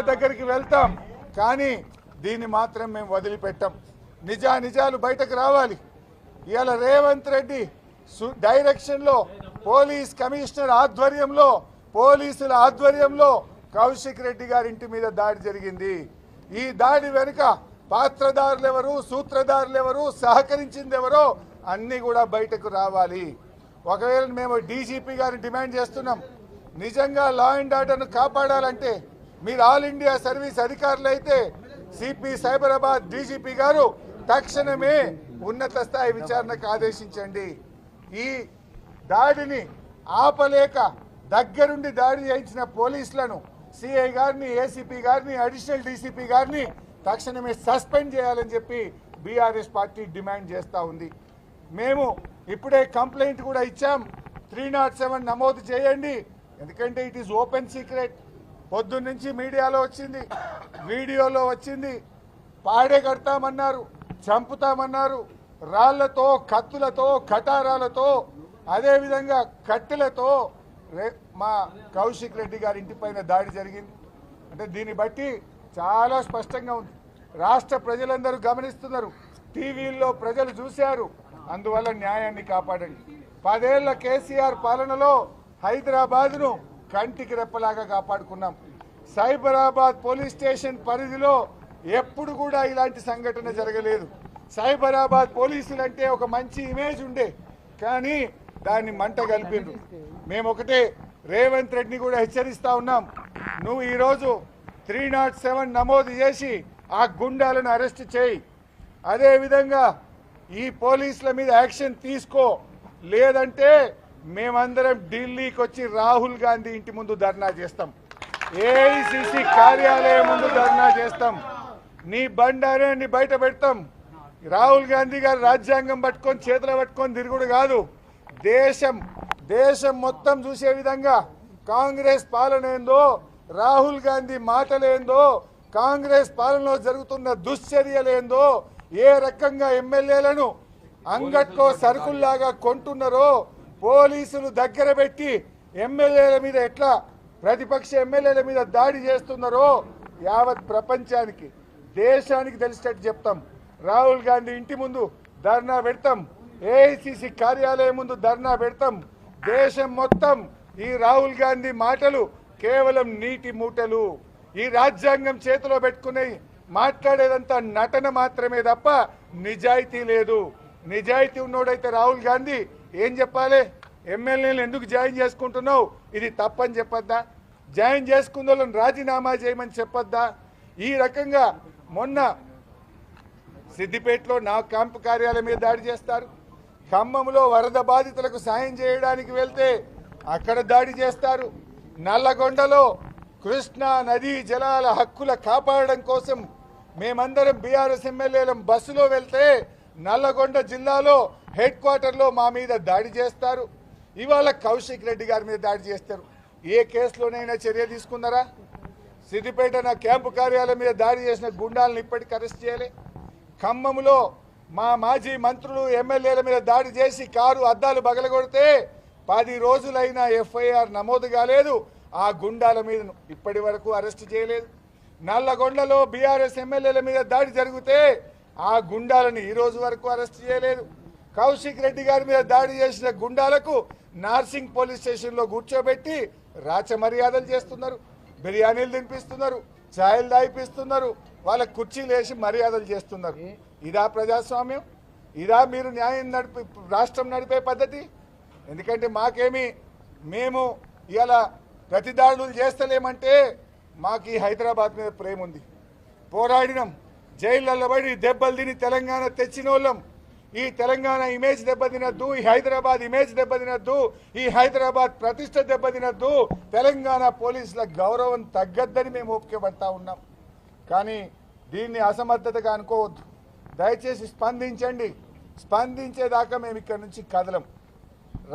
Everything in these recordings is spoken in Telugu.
దగ్గరికి వెళ్తాం కానీ దీన్ని మాత్రం మేము వదిలిపెట్టాం. నిజా నిజాలు బయటకు రావాలి. ఇవాళ రేవంత్ రెడ్డి సు- డైరెక్షన్లో పోలీస్ కమిషనర్ ఆధ్వర్యంలో పోలీసుల ఆధ్వర్యంలో కౌశిక్ రెడ్డి గారి ఇంటి మీద దాడి జరిగింది. ఈ దాడి వెనుక పాత్రదారులు ఎవరు సూత్రధారులు ఎవరు సహకరించింది ఎవరో అన్నీ కూడా బయటకు రావాలి. ఒకవేళ మేము డీజీపీ గారిని డిమాండ్ చేస్తున్నాం నిజంగా లా అండ్ ఆర్డర్ను కాపాడాలంటే మీరు ఆల్ ఇండియా సర్వీస్ అధికారులు అయితే సిపి సైబరాబాద్ డీజీపీ గారు తక్షణమే ఉన్నత స్థాయి విచారణకు ఆదేశించండి. ఈ దాడిని ఆపలేక దగ్గరుండి దాడి చేయించిన పోలీసులను సిఐ గారిని ఏసీపీ గారిని అడిషనల్ డీసీపీ గారిని తక్షణమే సస్పెండ్ చేయాలని చెప్పి బీఆర్ఎస్ పార్టీ డిమాండ్ చేస్తూ ఉంది. మేము ఇప్పుడే కంప్లైంట్ కూడా ఇచ్చాం. త్రీ నాట్ సెవెన్ నమోదు చేయండి. ఎందుకంటే ఇట్ ఈస్ ఓపెన్ సీక్రెట్. పొద్దున్నుంచి మీడియాలో వచ్చింది. వీడియోలో వచ్చింది. పాడే కడతామన్నారు చంపుతామన్నారు. రాళ్ళతో కత్తులతో కటారాలతో అదేవిధంగా కట్టెలతో రే- మా కౌశిక్ రెడ్డి గారి ఇంటిపైన దాడి జరిగింది. అంటే దీన్ని బట్టి చాలా స్పష్టంగా ఉంది. రాష్ట్ర ప్రజలందరూ గమనిస్తున్నారు. టీవీల్లో ప్రజలు చూశారు. అందువల్ల న్యాయాన్ని కాపాడండి. పదేళ్ళ కేసీఆర్ పాలనలో హైదరాబాద్ను కంటికి రెప్పలాగా కాపాడుకున్నాం. సైబరాబాద్ పోలీస్ స్టేషన్ పరిధిలో ఎప్పుడు కూడా ఇలాంటి సంఘటన జరగలేదు. సైబరాబాద్ పోలీసులు అంటే ఒక మంచి ఇమేజ్ ఉండే. కానీ దాన్ని మంట కలిపిండ్రు మేము ఒకటే రేవంత్ రెడ్డిని కూడా హెచ్చరిస్తా ఉన్నాం. నువ్వు ఈరోజు త్రీ నాట్ సెవెన్ నమోదు చేసి ఆ గుండాలను అరెస్ట్ చేయి. అదేవిధంగా ఈ పోలీసుల మీద యాక్షన్ తీసుకో. లేదంటే మేమందరం ఢిల్లీకి వచ్చి రాహుల్ గాంధీ ఇంటి ముందు ధర్నా చేస్తాం. ఏఐసిసి కార్యాలయం ముందు ధర్నా చేస్తాం. నీ బండారాన్ని బయట పెడతాం. రాహుల్ గాంధీ గారు రాజ్యాంగం పట్టుకొని చేతులు పట్టుకొని తిరుగుడు కాదు. దేశం దేశం మొత్తం చూసే విధంగా కాంగ్రెస్ పాలన ఏందో రాహుల్ గాంధీ మాటలేందో కాంగ్రెస్ పాలనలో జరుగుతున్న దుశ్చర్యలేందో ఏ రకంగా ఎమ్మెల్యేలను అంగట్లో సరుకుల్లాగా కొంటున్నారో పోలీసులు దగ్గర పెట్టి ఎమ్మెల్యేల మీద ఎట్లా ప్రతిపక్ష ఎమ్మెల్యేల మీద దాడి చేస్తున్నారో యావత్ ప్రపంచానికి దేశానికి తెలిసేటట్టు చెప్తాం. రాహుల్ గాంధీ ఇంటి ముందు ధర్నా పెడతాం. ఏఐసిసి కార్యాలయం ముందు ధర్నా పెడతాం. దేశం మొత్తం ఈ రాహుల్ గాంధీ మాటలు కేవలం నీటి మూటలు. ఈ రాజ్యాంగం చేతిలో పెట్టుకునే మాట్లాడేదంతా నటన మాత్రమే తప్ప నిజాయితీ లేదు. నిజాయితీ ఉన్నోడైతే రాహుల్ గాంధీ ఏం చెప్పాలి? ఎమ్మెల్యేలు ఎందుకు జాయిన్ చేసుకుంటున్నావు? ఇది తప్పని చెప్పొద్దా? జాయిన్ చేసుకున్న వాళ్ళని రాజీనామా చేయమని చెప్పొద్దా? ఈ రకంగా మొన్న సిద్దిపేటలో నా క్యాంపు కార్యాలయం మీద దాడి చేస్తారు. ఖమ్మంలో వరద బాధితులకు సాయం చేయడానికి వెళ్తే అక్కడ దాడి చేస్తారు. నల్లగొండలో కృష్ణా నదీ జలాల హక్కుల కాపాడడం కోసం మేమందరం బీఆర్ఎస్ ఎమ్మెల్యేలం బస్సులో వెళ్తే నల్లగొండ జిల్లాలో హెడ్ క్వార్టర్లో మా మీద దాడి చేస్తారు. ఇవాళ కౌశిక్ రెడ్డి గారి మీద దాడి చేస్తారు. ఏ కేసులోనైనా చర్య తీసుకున్నారా? సిద్దిపేట నా క్యాంపు కార్యాలయం మీద దాడి చేసిన గుండాలను ఇప్పటికి అరెస్ట్ చేయాలి. ఖమ్మంలో మా మాజీ మంత్రులు ఎమ్మెల్యేల మీద దాడి చేసి కారు అద్దాలు బగలగొడితే పది రోజులైనా ఎఫ్ఐఆర్ నమోదు కాలేదు. ఆ గుండాల మీద ఇప్పటి వరకు అరెస్ట్ చేయలేదు. నల్లగొండలో బీఆర్ఎస్ ఎమ్మెల్యేల మీద దాడి జరిగితే ఆ గుండాలను ఈ రోజు వరకు అరెస్ట్ చేయలేదు. కౌశిక్ రెడ్డి గారి మీద దాడి చేసిన గుండాలకు నార్సింగ్ పోలీస్ స్టేషన్లో కూర్చోబెట్టి రాచ మర్యాదలు చేస్తున్నారు. బిర్యానీలు తినిపిస్తున్నారు. ఛాయలు దాయిపిస్తున్నారు. వాళ్ళ కుర్చీలు వేసి మర్యాదలు చేస్తున్నారు. ఇదా ప్రజాస్వామ్యం? ఇదా మీరు న్యాయం నడిపి రాష్ట్రం నడిపే పద్ధతి? ఎందుకంటే మాకేమి మేము ఇలా ప్రతిదాడులు చేస్తలేమంటే మాకు ఈ హైదరాబాద్ మీద ప్రేమ ఉంది పోరాడినాం. జైళ్ళల్లో పడి దెబ్బలు తిని తెలంగాణ తెచ్చిన వాళ్ళం ఈ తెలంగాణ ఇమేజ్ దెబ్బతినద్దు ఈ హైదరాబాద్ ఇమేజ్ దెబ్బతినద్దు ఈ హైదరాబాద్ ప్రతిష్ట దెబ్బతినద్దు. తెలంగాణ పోలీసుల గౌరవం తగ్గద్దని మేము ఓపికపడతా ఉన్నాం. కానీ దీన్ని అసమర్థతగా అనుకోవద్దు. దయచేసి స్పందించండి. స్పందించేదాకా మేము ఇక్కడ నుంచి కదలం.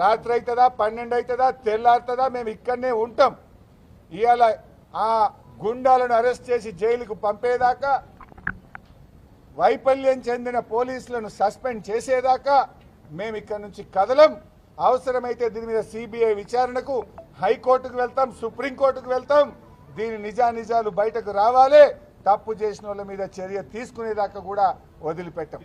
రాత్రి అవుతుందా పన్నెండు అవుతుందా తెల్లారుతుందా మేము ఇక్కడనే ఉంటాం. ఇవాళ ఆ గుండాలను అరెస్ట్ చేసి జైలుకు పంపేదాకా వైఫల్యం చెందిన పోలీసులను సస్పెండ్ చేసేదాకా మేము ఇక్కడ నుంచి కదలం. అవసరమైతే దీని మీద సిబిఐ విచారణకు హైకోర్టుకు వెళ్తాం సుప్రీంకోర్టుకు వెళ్తాం. దీని నిజానిజాలు బయటకు రావాలి. తప్పు చేసిన వాళ్ళ మీద చర్య తీసుకునేదాకా కూడా వదిలిపెట్టం.